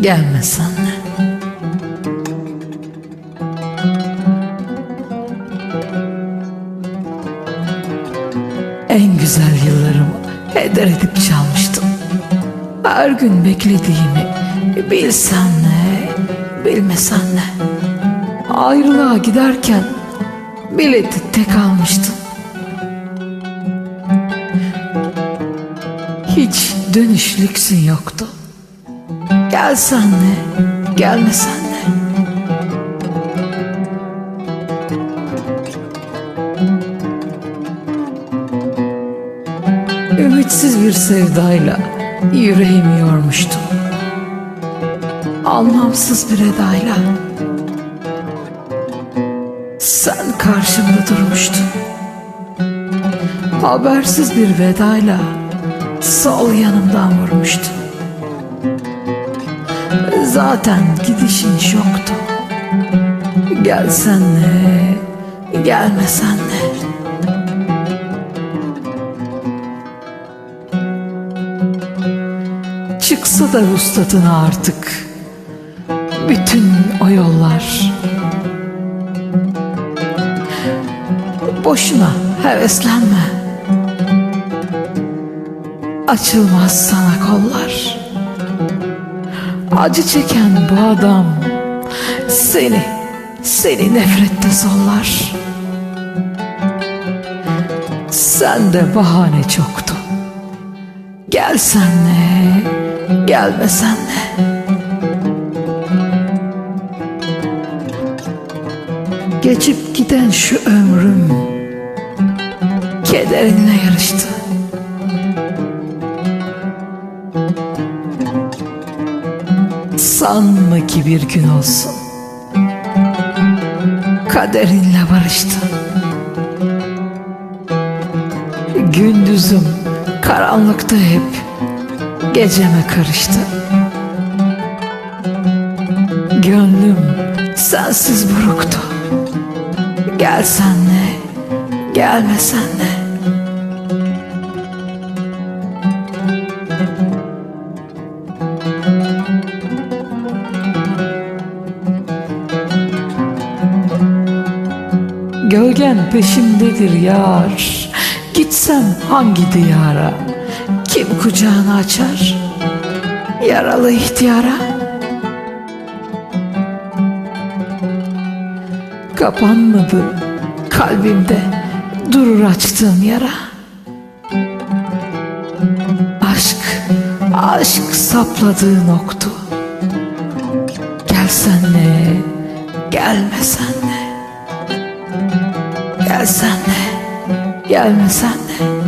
Gelme senle. En güzel yıllarımı heder edip çalmıştım. Her gün beklediğimi bilsen ne, bilmesen ne. Ayrılığa giderken bileti tek almıştım. Hiç dönüş lüksün yoktu. Gelsen ne, gelmesen ne. Ümitsiz bir sevdayla yüreğimi yormuştum. Anlamsız bir edayla sen karşımda durmuştun. Habersiz bir vedayla sol yanımdan vurmuştun. Zaten gidişin şoktu. Gelsen ne, gelmesen ne. Çıksa da ruhsatına artık bütün o yollar. Boşuna heveslenme. Açılmaz sana kollar. Acı çeken bu adam seni, seni nefrette sollar. Sen de bahane çoktu. Gelsen ne, gelmesen ne. Geçip giden şu ömrüm kederinle yarıştı. Sanma ki bir gün olsun kaderinle barıştı. Gündüzüm karanlıkta hep geceme karıştı. Gönlüm sensiz buruktu. Gelsen ne, gelmesen ne. Gölgen peşimdedir yar. Gitsem hangi diyara? Kim kucağını açar? Yaralı ihtiyara? Kapanmadı kalbimde Durur açtığım yara? Aşk, aşk sapladığı noktu. Gelsen ne, gelmesen ne Gelsen ne, gelmesen ne